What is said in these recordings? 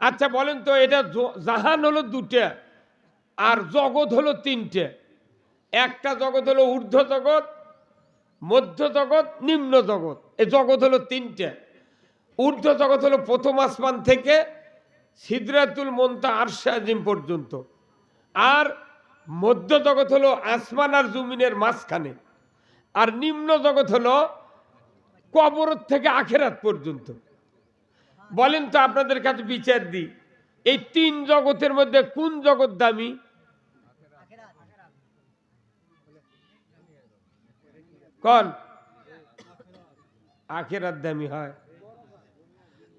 আচ্ছা বলেন তো, এটা জাহান হলো দুটা আর জগৎ হলো তিনটে। একটা জগৎ হলো ঊর্ধ্ব জগৎ, মধ্য জগৎ, নিম্ন জগৎ। এই জগৎ হলো তিনটে। ঊর্ধ্ব জগৎ হলো প্রথম আসমান থেকে সিদরাতুল মন্তা আরশা আজিম পর্যন্ত। আর মধ্য জগৎ হলো আসমান আর জুমিনের মাঝখানে। আর নিম্ন জগৎ হলো কবর থেকে আখেরাত পর্যন্ত। বলেন তো আপনাদের কাছে বিচার দিই। এই তিন জগতের মধ্যে কোন জগৎ দামি? কন? আখেরাত দামি হয়।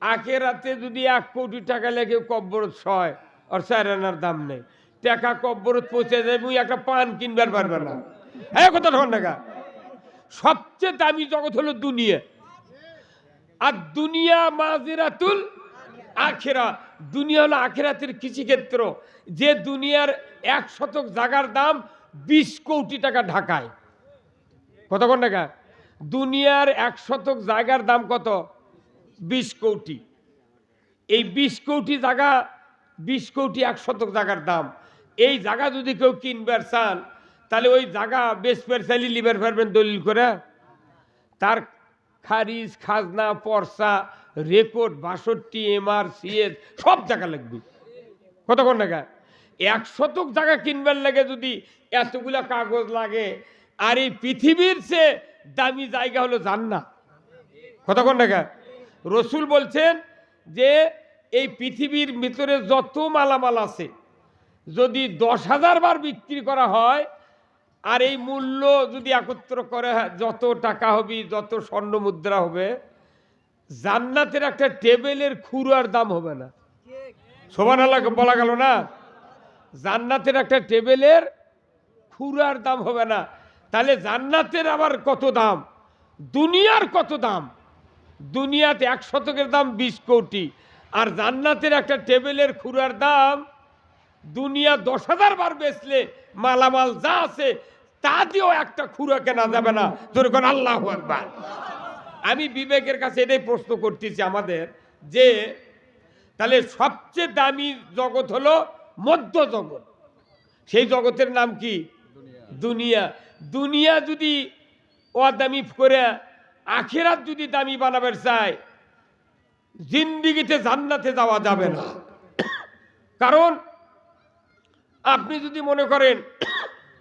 আখেরাতে যদি এক কোটি টাকা লেগে কব্বরত ছয় আর চার আনার দাম নেই। টাকা কব্বরত পৌঁছে মুই একটা পান কিনবার পারবে না। হ্যাঁ কথা টাকা সবচেয়ে দামি জগৎ হলো দুনিয়া। আর দুনিয়া মাজেরাতুল আখেরা। দুনিয়া হলো আখেরাতের কৃষিক্ষেত্র। যে দুনিয়ার এক শতক জাগার দাম বিশ কোটি টাকা ঢাকায়। কত কোন টাকা? দুনিয়ার এক শতক জায়গার দাম কত? বিশ কোটি। এই বিশ কোটি জায়গা বিশ কোটি এক শতক জায়গার দাম। এই জায়গা যদি কেউ কিনবার চান, তাহলে ওই জায়গা বেশ পেরসালি লিবার পারবেন দলিল করে। তার খারিজ, খাজনা, পর্সা, রেকর্ড, বাষট্টি, এমআর, সিএস, সব জায়গা লাগবে। কতক্ষণ টাকা এক শতক জায়গা কিনবার লাগে যদি এতগুলা কাগজ লাগে। আর এই পৃথিবীর সে দামি জায়গা হলো জান্নাত। কতক্ষণ টাকা রসুল বলছেন যে এই পৃথিবীর ভিতরে যত মালামাল আছে, যদি দশ হাজার বার বিক্রি করা হয় আর এই মূল্য যদি একত্র করে যত টাকা হবে, যত স্বর্ণ মুদ্রা হবে, জান্নাতের একটা টেবিলের খুরার দাম হবে না। সোমান বলা গেল না? জান্নাতের একটা টেবিলের খুরার দাম হবে না। তাহলে জান্নাতের আবার কত দাম? দুনিয়ার কত দাম? দুনিয়াতে এক শতকের দাম বিশ কোটি। আর জান্নাতের একটা টেবিলের খুরার দাম, দুনিয়া দশ হাজার বার বেচলে মালামাল যা আছে তা দিয়েও একটা খুঁড়া কেনা যাবে না। যেরকম আল্লাহ একবার আমি বিবেকের কাছে এটাই প্রশ্ন করতেছি আমাদের যে, তাহলে সবচেয়ে দামি জগৎ হলো মধ্য জগৎ। সেই জগতের নাম কি? দুনিয়া। দুনিয়া যদি অদামি করে আখেরাত যদি দামি বানাবার চায়, জিন্দিগিতে জান্নাতে যাওয়া যাবে না। কারণ আপনি যদি মনে করেন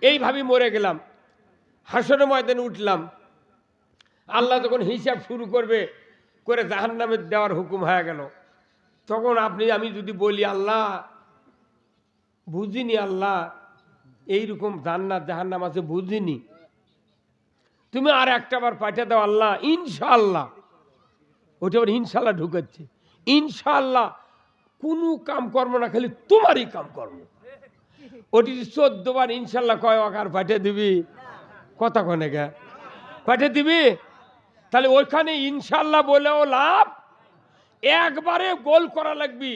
এইভাবে মরে গেলাম। হাসনের ময়দানে উঠলাম। আল্লাহ যখন হিসাব শুরু করবে, করে জাহান নামে দেওয়ার হুকুম হয়ে গেল। তখন আপনি, আমি যদি বলি, আল্লাহ, বুঝিনি আল্লাহ, এইরকম জান্নাত জাহান্নাম আছে, বুঝিনি। তুমি আর একটা বার পাঠিয়ে দাও, আল্লাহ, ইনশাআল্লাহ। ওটা আবার ইনশাল্লাহ ঢুকাচ্ছে। ইনশাআল্লাহ, কোনো কাম কর্ম না, খালি তোমারই কাম কর্ম। ওটি চোদ্দ বার ইনশাল্লাহ কয় আকার পাঠিয়ে দিবি? কথা কনে গে পাঠিয়ে দিবি? তাহলে ওইখানে ইনশাল্লাহ বলেও লাভ। একবারে গোল করা লাগবি।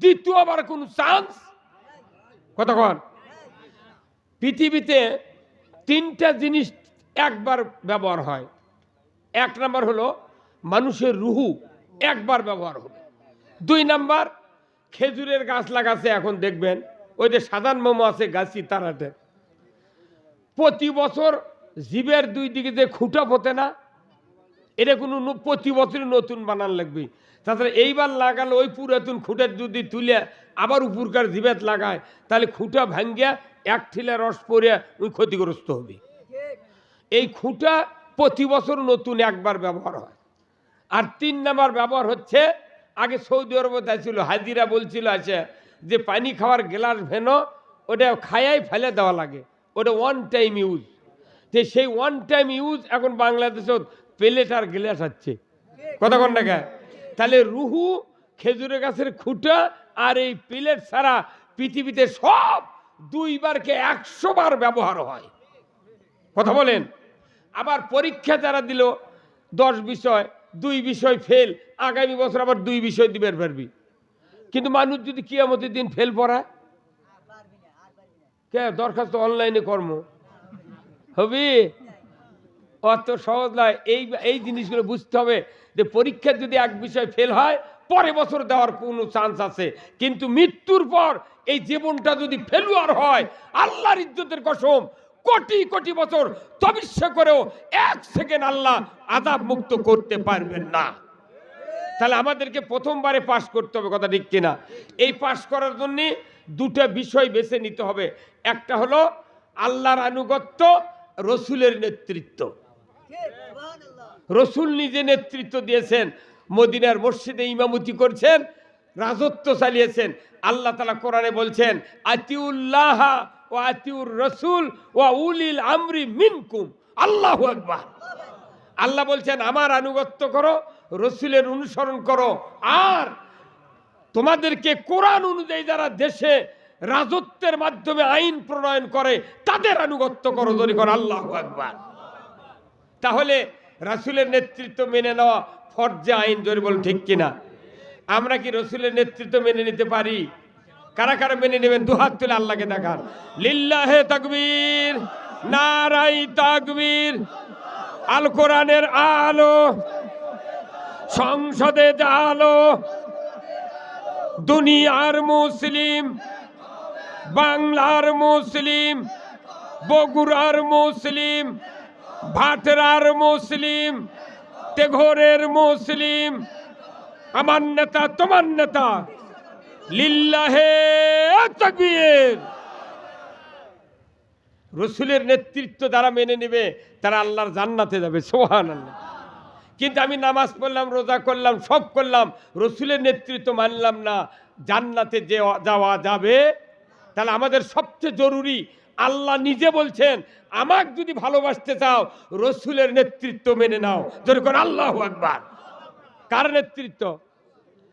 দ্বিতীয়বার কোনো চান্স কতক্ষণ পৃথিবীতে তিনটা জিনিস একবার ব্যবহার হয়। এক নাম্বার হলো মানুষের রুহু একবার ব্যবহার হবে। দুই নাম্বার খেজুরের গাছ লাগাচ্ছে এখন দেখবেন ওই যে সাধারণ মোমো আছে গাছি তারাতে। প্রতি বছর জীবের দুই দিকে যে খুঁটা পোতে না, এটা কোনো প্রতি বছরই নতুন বানান লাগবে। তাছাড়া এইবার লাগালে ওই পুরাতন খুঁটার যদি তুলে আবার উপরকার জীবেত লাগায়, তাহলে খুঁটা ভাঙ্গিয়া এক ঠিলা রস পরে ওই ক্ষতিগ্রস্ত হবে। এই খুঁটা প্রতি বছর নতুন একবার ব্যবহার হয়। আর তিন নাম্বার ব্যবহার হচ্ছে, আগে সৌদি আরবে তাই ছিল হাজিরা বলছিল আছে যে পানি খাওয়ার গ্লাস ভেনো, ওটা খায়াই ফেলে দেওয়া লাগে। ওটা ওয়ান টাইম ইউজ যে সেই ওয়ান টাইম ইউজ এখন বাংলাদেশে প্লেট আর গ্লাস হচ্ছে কতক্ষণ টাকা তাহলে রুহু, খেজুরের গাছের খুঁটা আর এই প্লেট ছাড়া পৃথিবীতে সব দুইবারকে একশো বার ব্যবহার হয়। কথা বলেন? আবার পরীক্ষা যারা দিল, দশ বিষয়, দুই বিষয় ফেল আগামী বছর আবার দুই বিষয় দিবের পারবি কিন্তু মানুষ যদি কিয়ামতের দিন ফেল পড়ায়, কে? দরখাস্ত অনলাইনে কর্ম। হবি? অত সহজ নয়। এই এই জিনিসগুলো বুঝতে হবে যে পরীক্ষার যদি এক বিষয় ফেল হয় পরে বছর দেওয়ার কোনো চান্স আছে। কিন্তু মৃত্যুর পর এই জীবনটা যদি ফেলুয়ার হয়, আল্লাহর ইজ্জতের কসম, কোটি কোটি বছর তবিষ্য করেও এক সেকেন্ড আল্লাহ আজাব মুক্ত করতে পারবেন না। তাহলে আমাদেরকে প্রথমবারে পাশ করতে হবে, কথা ঠিক কিনা? এই পাশ করার জন্যে দুটো বিষয় বেছে নিতে হবে। একটা হলো আল্লাহর আনুগত্য, রসুলের নেতৃত্ব। রসুল নিজে নেতৃত্ব দিয়েছেন, মদিনার মসজিদে ইমামতি করছেন, রাজত্ব চালিয়েছেন। আল্লাহ তালা কোরআনে বলছেন, আতিউল্লাহ ও আতিউর রসুল ও উলিল আমরি মিনকুম। আল্লাহ আকবার। আল্লাহ বলছেন, আমার আনুগত্য করো, রসুলের অনুসরণ করো। আর তোমাদেরকে কোরআন অনুযায়ী যারা দেশে রাজত্বের মাধ্যমে আইন প্রণয়ন করে, তাদের আনুগত্য করো ধরে করো। আল্লাহ একবার তাহলে রাসুলের নেতৃত্ব মেনে নেওয়া ফর্জে আইন জোরে বল ঠিক কিনা? আমরা কি রসুলের নেতৃত্ব মেনে নিতে পারি? কারা কারা মেনে নেবেন? দুহাত তুলে আল্লাহকে দেখান। লিল্লাহে তাকবীর নারাই তাকবীর আল কোরআনের আলো, সংসদে আলো, দুনিয়ার মুসলিম, বাংলার মুসলিম, বগুড়ার মুসলিম, ভাটরার মুসলিম, তেঘরের মুসলিম, আমার নেতা, তোমার নেতা, লিল্লাহে তাকবীর। রসুলের নেতৃত্ব যারা মেনে নেবে, তারা আল্লাহর জান্নাতে যাবে সোহান আল্লাহ কিন্তু আমি নামাজ পড়লাম, রোজা করলাম, সব করলাম, রসুলের নেতৃত্ব মানলাম না। জান্নাতে যে যাওয়া যাবে, তাহলে আমাদের সবচেয়ে জরুরি, আল্লাহ নিজে বলছেন, আমাকে যদি ভালোবাসতে চাও, রসুলের নেতৃত্ব মেনে নাও। যেরকম আল্লাহ একবার কার নেতৃত্ব?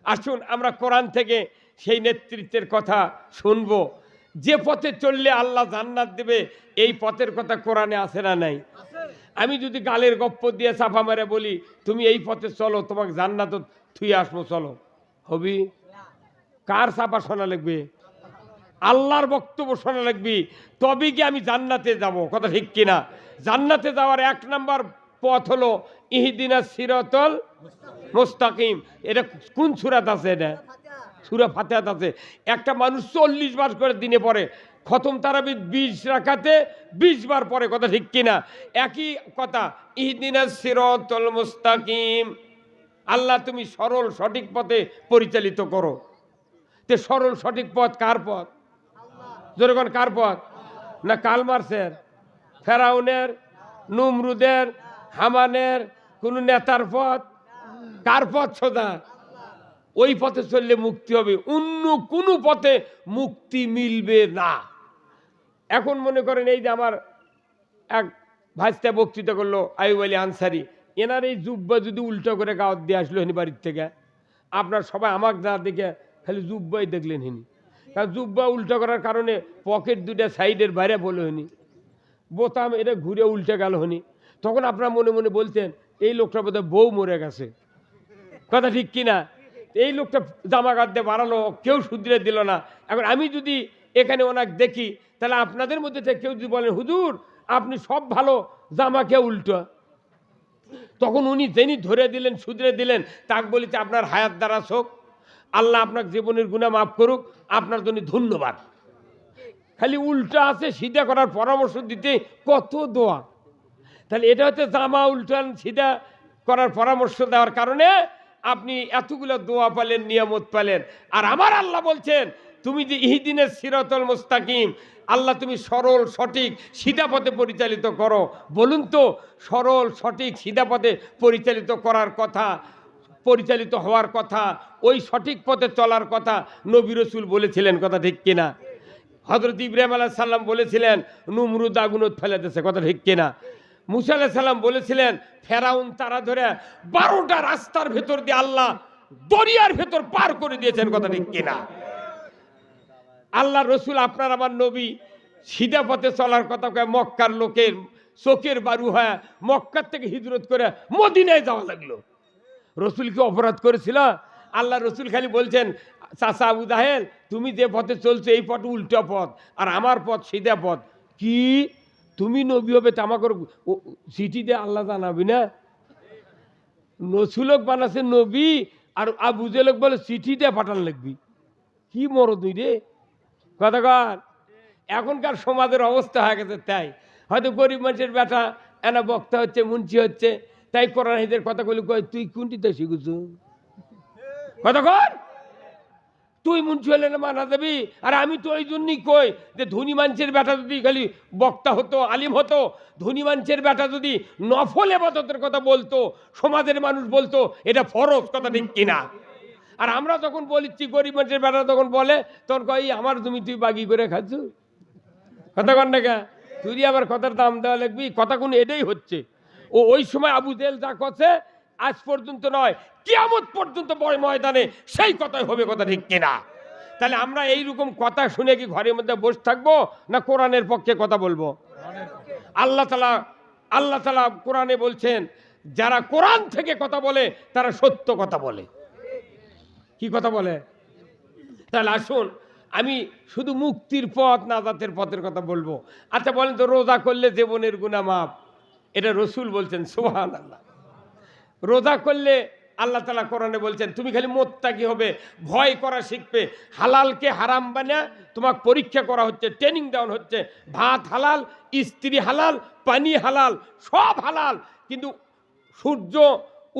আসুন, আমরা কোরআন থেকে সেই নেতৃত্বের কথা শুনব। যে পথে চললে আল্লাহ জান্নাত দেবে, এই পথের কথা কোরআনে আসে না নাই? আমি যদি গালের গপ্প দিয়ে চাপা মেরে বলি, তুমি এই পথে চলো, তোমাকে জান্নাত থুয়ে আসব, চলো। হবি? কার চাপা শোনা লাগবে? আল্লাহর বক্তব্য শোনা লাগবি। তবে কি আমি জান্নাতে যাব? কথা ঠিক কিনা? জান্নাতে যাওয়ার এক নাম্বার পথ হলো ইহিদিনা সিরতল মোস্তাকিম। এটা কোন সুরাত আছে এটা? সুরা ফাতেহাত আছে। একটা মানুষ চল্লিশ বার করে দিনে পড়ে। খতম তারাবি বিশ রাখাতে বিশ বার পরে কথা ঠিক কিনা? একই কথা, ইহদিনা সিরতল মুস্তাকিম। আল্লাহ তুমি সরল সঠিক পথে পরিচালিত করো। তে সরল সঠিক পথ কার পথ? যেরকম কার পথ? না কালমার্সের, ফেরাউনের, নুমরুদের, হামানের, কোনো নেতার পথ? কার পথ সোজা ওই পথে চললে মুক্তি হবে, অন্য কোনো পথে মুক্তি মিলবে না। এখন মনে করেন এই যে আমার এক ভাইস্তা বক্তৃতা করল আইব আলী আনসারি, এনার এই জুব্বা যদি উল্টো করে গাওয়াত দিয়ে আসলো হিনি বাড়ির থেকে, আপনার সবাই আমাকে না দেখে খালি জুব্বাই দেখলেন হিনি। কারণ জুব্বা উল্টো করার কারণে পকেট দুটা সাইডের বাইরে বলো হনি। বোতাম এটা ঘুরে উল্টে গেল হনি। তখন আপনার মনে মনে বলতেন, এই লোকটা বোধহয় বউ মরে গেছে। কথা ঠিক কিনা? এই লোকটা জামা দিয়ে বাড়ালো, কেউ শুধরে দিল না। এখন আমি যদি এখানে ওনাকে দেখি, তাহলে আপনাদের মধ্যে থেকে কেউ যদি বলেন হুজুর, আপনি সব ভালো জামাকে উল্টো? তখন উনি যিনি ধরে দিলেন শুধরে দিলেন, তাকে বলিতে আপনার হায়াত দ্বারা শোক। আল্লাহ আপনার জীবনের গুণা মাফ করুক, আপনার জন্য ধন্যবাদ। খালি উল্টা আছে, সিধা করার পরামর্শ দিতে কত দোয়া। তাহলে এটা হচ্ছে জামা উল্টান সিধা করার পরামর্শ দেওয়ার কারণে আপনি এতগুলো দোয়া পালেন, নিয়ামত পালেন। আর আমার আল্লাহ বলছেন, তুমি যে ইহিদিনের সিরতল মুস্তাকিম, আল্লাহ তুমি সরল, সঠিক সিধা পথে পরিচালিত করো। বলুন তো, সরল, সঠিক সিধা পথে পরিচালিত করার কথা, পরিচালিত হওয়ার কথা, ওই সঠিক পথে চলার কথা নবী রসুল বলেছিলেন, কথা ঠিক কিনা? হজরত ইব্রাহিম আলাহ সাল্লাম বলেছিলেন, নুমরুদ আগুনত ফেলে দিয়েছে কথা ঠিক কিনা? মুসা সাল্লাম বলেছিলেন, ফেরাউন তারা ধরে বারোটা রাস্তার ভেতর দিয়ে আল্লাহ দরিয়ার ভেতর পার করে দিয়েছেন, কথা ঠিক কিনা? আল্লাহ রসুল আপনার আমার নবী সিধা পথে চলার কথা কয় মক্কার লোকের চোখের বারু হয় মক্কার থেকে হিজরত করে মদিনায় যাওয়া লাগল। রসুল কি অপরাধ করেছিল? আল্লাহ রসুল খালি বলছেন, চাচা আবু তুমি যে পথে চলছো, এই পথ উল্টো পথ, আর আমার পথ সিধা পথ। কি? তুমি নবী হবে তামাকর চিঠি দিয়ে আল্লাহ জানাবি না? রসুলক বানাছে নবী আর আবু জেলক বলে চিঠিতে পাঠান লিখবি। কি মর তুই রে? কথা কর এখনকার সমাজের অবস্থা হয়ে গেছে তাই। হয়তো গরিব মানুষের ব্যাটা এনা বক্তা হচ্ছে, মুন্সি হচ্ছে, তাই কোরআন হিদের কথা বলি তুই কোনটিতে শিখুছ? কথা কর তুই মুন্সি হলে না মানা দেবি? আর আমি তো ওই জন্যই কই যে ধনী মানুষের বেটা যদি খালি বক্তা হতো, আলিম হতো, ধনী মানুষের বেটা যদি নফল এবাদতের কথা বলতো, সমাজের মানুষ বলতো, এটা ফরজ কথা ঠিক কিনা? আর আমরা যখন বলিচ্ছি, গরিব মানুষের বেটা তখন বলে, তখন কই আমার তুমি তুই বাগি করে খাচ্ছ? কথা কর না? তুই আবার কথার দাম দেওয়া লাগবি? কথা কোন এটাই হচ্ছে। ও ওই সময় আবু জেল যা করছে আজ পর্যন্ত নয়, কিয়ামত পর্যন্ত বড় ময়দানে সেই কথাই হবে কথা ঠিক কিনা? তাহলে আমরা এইরকম কথা শুনে কি ঘরের মধ্যে বসে থাকব না কোরআনের পক্ষে কথা বলব? আল্লাহ তালা আল্লাহ তালা কোরআনে বলছেন, যারা কোরআন থেকে কথা বলে, তারা সত্য কথা বলে। কি কথা বলে? তাহলে আসুন, আমি শুধু মুক্তির পথ নাজাতের পথের কথা বলব। আচ্ছা বলেন তো, রোজা করলে জীবনের গুণা মাপ এটা রসুল বলছেন সোহান আল্লাহ রোজা করলে আল্লাহ তালা কোরআনে বলছেন, তুমি খালি মোত্তাকি হবে, ভয় করা শিখবে। হালালকে হারাম বানা তোমাকে পরীক্ষা করা হচ্ছে ট্রেনিং দেওয়া হচ্ছে। ভাত হালাল, স্ত্রী হালাল, পানি হালাল, সব হালাল। কিন্তু সূর্য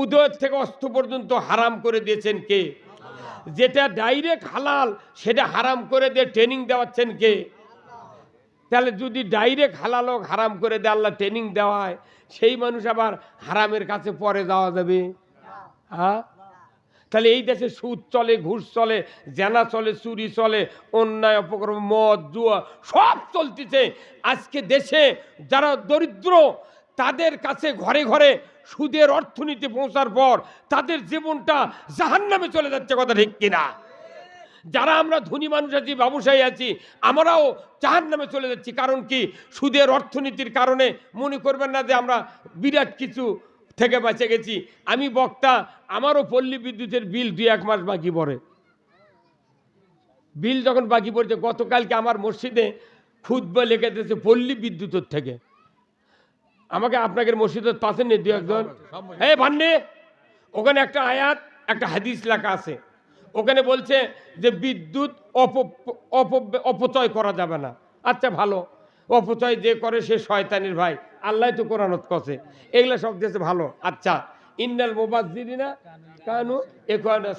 উদয় থেকে অস্ত পর্যন্ত হারাম করে দিয়েছেন কে? যেটা ডাইরেক্ট হালাল, সেটা হারাম করে দিয়ে ট্রেনিং দেওয়াচ্ছেন কে? তাহলে যদি ডাইরেক্ট হালাল হোক, হারাম করে দেয়, আল্লাহ ট্রেনিং দেওয়ায় সেই মানুষ আবার হারামের কাছে পরে যাওয়া যাবে। হ্যাঁ তাহলে এই দেশে সুদ চলে, ঘুষ চলে, জেনা চলে, চুরি চলে, অন্যায়, অপকর্ম, মদ, জুয়া, সব চলতেছে। আজকে দেশে যারা দরিদ্র, তাদের কাছে ঘরে ঘরে সুদের অর্থনীতি পৌঁছার পর তাদের জীবনটা জাহান্নামে চলে যাচ্ছে, কথা ঠিক কিনা? যারা আমরা ধনী মানুষ আছি ব্যবসায়ী আছি আমরাও জাহান নামে চলে যাচ্ছি। কারণ কি? সুদের অর্থনীতির কারণে মনে করবেন না যে আমরা বিরাট কিছু থেকে বেঁচে গেছি। আমি বক্তা আমারও পল্লী বিদ্যুতের বিল দুই এক মাস বাকি পড়ে। বিল যখন বাকি পড়ছে গতকালকে আমার মসজিদে খুদ্া লেগে দিয়েছে পল্লী বিদ্যুতের থেকে। আমাকে আপনাকে মসজিদের পাশে নেই দু একজন? হ্যাঁ ভান্নে ওখানে একটা আয়াত একটা হাদিস লেখা আছে। ওখানে বলছে যে বিদ্যুৎ অপ- অপ- অপচয় করা যাবে না। আচ্ছা ভালো। অপচয় যে করে সে শয়তানির ভাই। আল্লাহ তো কোরআনত কছে এগুলো সব দেশে ভালো। আচ্ছা ইন্নাল মোবাজিনা কানু এ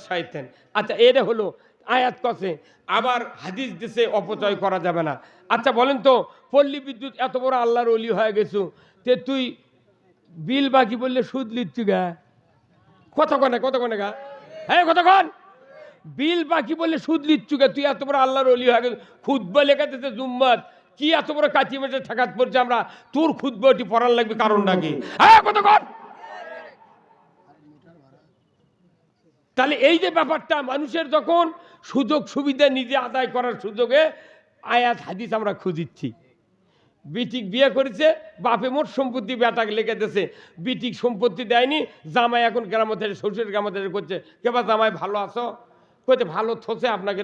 শয়তান আচ্ছা এটা হলো আয়াত কছে আবার হাদিস দেশে অপচয় করা যাবে না। আচ্ছা বলেন তো, পল্লী বিদ্যুৎ এত বড় আল্লাহর অলি হয়ে গেছু, তে তুই বিল বাকি বললে সুদ লিচ্ছু গা। কতক্ষণে কতক্ষণে গা। হ্যাঁ কতক্ষণ বিল বাকি বলে সুদ লিচ্ছুকে তুই এত বড় আল্লাহর অলি হয়ে গেল। খুদ্া লেখাতেছে জুম্মাত। কি এত বড় কাচি মেটে ঠেকাত পড়ছে আমরা? তোর খুদ্া ওটি পড়ার লাগবে কারণ নাকি হ্যাঁ তাহলে এই যে ব্যাপারটা, মানুষের যখন সুযোগ সুবিধা নিজে আদায় করার সুযোগে আয়াত, হাদিস আমরা খুঁজিচ্ছি। বিটিক বিয়ে করেছে, বাপে মোট সম্পত্তি বেটাকে লেগে দিয়েছে। বিটিক সম্পত্তি দেয়নি, জামাই এখন গ্রাম থেকে, শ্বশুরের গ্রাম থেকে করছে। কেবা জামাই ভালো আছো? কইতে ভালো থসে আপনাকে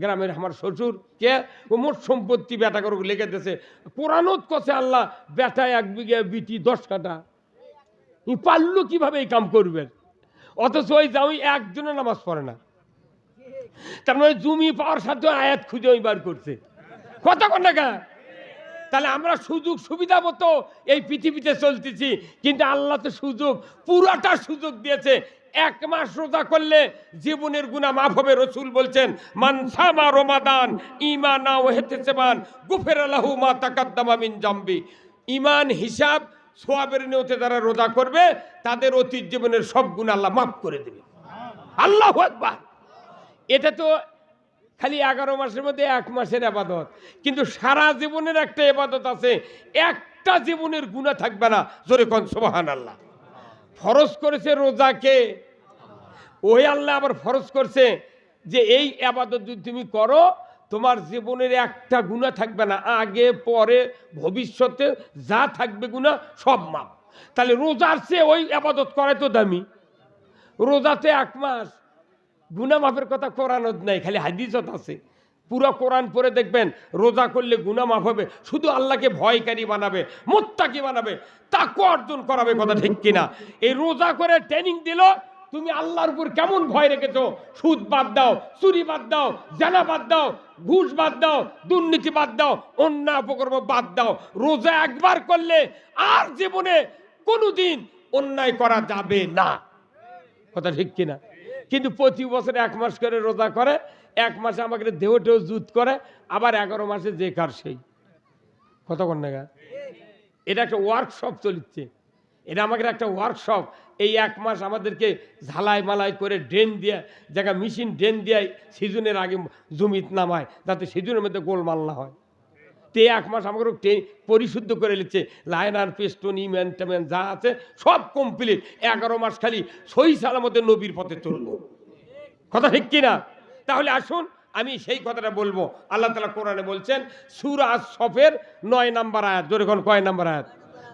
গ্রামের আমার শ্বশুর, কে? মোট সম্পত্তি বেটা করে লেগে দিয়েছে। কোরআনত কছে আল্লাহ, বেটা এক বিঘে বিটি দশ কাটা পারল কীভাবে এই কাম করবেন অথচ ওই জামাই একজনও নামাজ পড়ে না। তার মানে জমি পাওয়ার সাথে আয়াত খুঁজে ওই বার করছে। কত টাকা তাহলে আমরা সুযোগ সুবিধা মতো এই পৃথিবীতে চলতেছি, কিন্তু আল্লাহ তো সুযোগ, পুরাটা সুযোগ দিয়েছে। এক মাস রোজা করলে জীবনের গুণা মাফ হবে, রসুল বলছেন মানসামা রমাদান ইমানা ও হেতেসেমান গুফের আলাহু মা তাকাদ্দামা জাম্বি। ইমান হিসাব সোয়াবের নিয়তে যারা রোজা করবে, তাদের অতীত জীবনের সব গুণ আল্লাহ মাফ করে দেবে। আল্লাহ একবার এটা তো খালি এগারো মাসের মধ্যে এক মাসের আবাদত। কিন্তু সারা জীবনের একটা এবাদত আছে, একটা জীবনের গুণা থাকবে না। জোরে কন সোবাহান আল্লাহ ফরজ করেছে রোজাকে। ওই আল্লাহ আবার ফরজ করছে যে এই আবাদত যদি তুমি করো, তোমার জীবনের একটা গুণা থাকবে না। আগে, পরে, ভবিষ্যতে যা থাকবে গুণা সব মাপ তাহলে রোজার চেয়ে ওই আবাদত করাই তো দামি। রোজাতে এক মাস। গুনা মাপের কথা কোরআনত নাই, খালি হাদিসত আছে। পুরো কোরআন পরে দেখবেন, রোজা করলে গুনা মাফ হবে, শুধু আল্লাহকে ভয়কারী বানাবে, মোত্তাকি বানাবে, তাকে অর্জন করাবে কথা ঠিক কিনা? এই রোজা করে ট্রেনিং দিল, তুমি আল্লাহর উপর কেমন ভয় রেখেছো? সুদ বাদ দাও, চুরি বাদ দাও, জানা বাদ দাও, ঘুষ বাদ দাও, দুর্নীতি বাদ দাও, অন্যায় অপকর্ম বাদ দাও। রোজা একবার করলে আর জীবনে কোনোদিন অন্যায় করা যাবে না। কথা ঠিক কিনা? কিন্তু প্রতি বছর এক মাস করে রোজা করে এক মাসে আমাকে দেহ টেহ জুত করে, আবার এগারো মাসে যে কার সেই। কতক্ষণ নাগা এটা একটা ওয়ার্কশপ চলছে এটা আমাদের একটা ওয়ার্কশপ এই এক মাস আমাদেরকে ঝালাই মালাই করে ড্রেন দিয়ে, জায়গা মেশিন ড্রেন দিয়ে সিজনের আগে জমিত নামায়, যাতে সিজনের মধ্যে গোলমাল না হয়। তে এক মাস আমাকে পরিশুদ্ধ করে নিচ্ছে। লাইনার, পেস্টন, ইমেন, টেমেন যা আছে, সব কমপ্লিট এগারো মাস খালি সই সালামতে নবীর পথে চলবো। কথা ঠিক কিনা? তাহলে আসুন, আমি সেই কথাটা বলব। আল্লাহ তালা কোরআনে বলছেন, সুরা সফের নয় নাম্বার আয়াত। কোন, কয় নাম্বার আয়াত?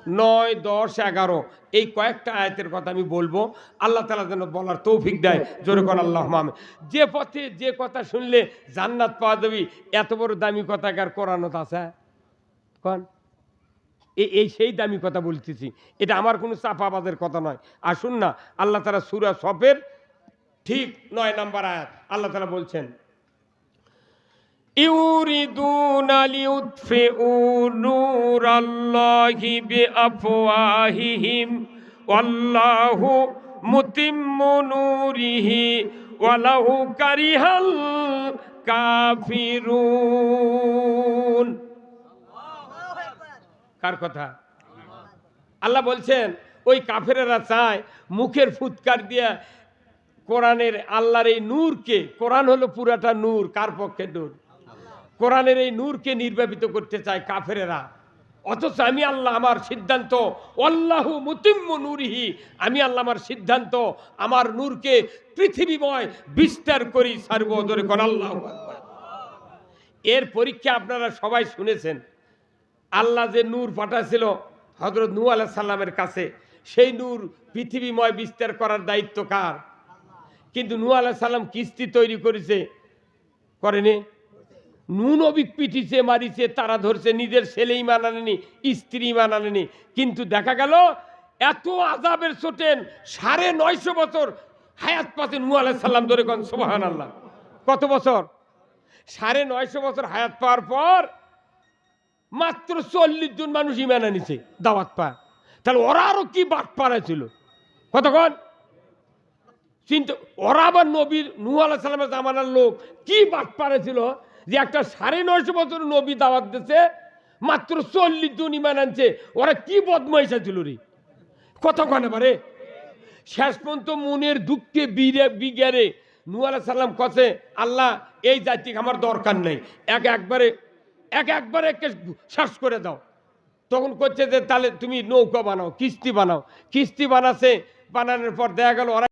নয়, দশ, এগারো। এই কয়েকটা আয়াতের কথা আমি বলব। আল্লাহ তালা যেন বলার তৌফিক দেয়। কোন আল্লাহ মামে যে পথে যে কথা শুনলে জান্নাত পাওয়া যাবি, এত বড় দামি কথা কার কোরআনত আছে? কন? এই সেই দামি কথা বলতেছি। এটা আমার কোনো চাপাবাদের কথা নয়। আসুন না, আল্লাহ তালা সুরা সফের ঠিক নয় নম্বর আয়াত। আল্লাহ তালা বলছেন, ইউরিদুন লিউতফিউ নূরাল্লাহি বিআফওয়াহিহিম, ওয়াল্লাহু মুতিম্মু নূরিহি, ওয়ালাহু কারিহাল কাফিরুন। কার কথা? আল্লাহ বলছেন, ওই কাফেরেরা চায় মুখের ফুৎকার দিয়া কোরআনের আল্লাহর এই নূরকে, কোরআন হলো পুরাটা নূর, কার পক্ষে নূর? কোরআনের এই নূরকে নির্বাপিত করতে চায় কাফেরেরা। অথচ আমি আল্লাহ আমার সিদ্ধান্ত অল্লাহু মুতিম্ম নূরিহি, আমি আল্লাহ আমার সিদ্ধান্ত, আমার নূরকে পৃথিবীময় বিস্তার করি, সার্বদরে কর আল্লাহ এর পরীক্ষা আপনারা সবাই শুনেছেন। আল্লাহ যে নূর পাঠাছিল হজরত নূ আলাহ সাল্লামের কাছে, সেই নূর পৃথিবীময় বিস্তার করার দায়িত্ব কার? কিন্তু নূ আলাহ সাল্লাম কিস্তি তৈরি করেছে, করেনি। নুন অবিক পিটিছে, মারিছে, তারা ধরছে, নিজের ছেলেই মানানেনি স্ত্রী মানানেনি কিন্তু দেখা গেল, এত আজাবের চোটেন সাড়ে নয়শো বছর হায়াত পাতে নূ আলাহ সাল্লাম ধরে কন সোহান আল্লাহ কত বছর? সাড়ে নয়শো বছর হায়াত পাওয়ার পর মাত্র চল্লিশ জন মানুষ ইমানা নিছে দাওয়াত পা তাহলে ওরা আরও কি বাট পাড়াছিল কতক্ষণ চিন্তা ওরা আবার নবীর আলাহ সাল্লামের জামানার লোক। কি বাট পাড়াছিল যে একটা সাড়ে নয়শো বছর নবী দাওয়াত দিছে, মাত্র চল্লিশ জন ইমান আনছে। ওরা কি বদমাইশা ছিল রে? কতক্ষণ এবারে শেষ পর্যন্ত মনের দুঃখে বীরে বিজ্ঞারে নূ আলাহ সাল্লাম কছে, আল্লাহ, এই জাতিকে আমার দরকার নেই। এক একবারে এক একবারে একে শ্বাস করে দাও। তখন করছে যে, তাহলে তুমি নৌকা বানাও, কিস্তি বানাও। কিস্তি বানাছে, বানানোর পর দেখা গেল ওরা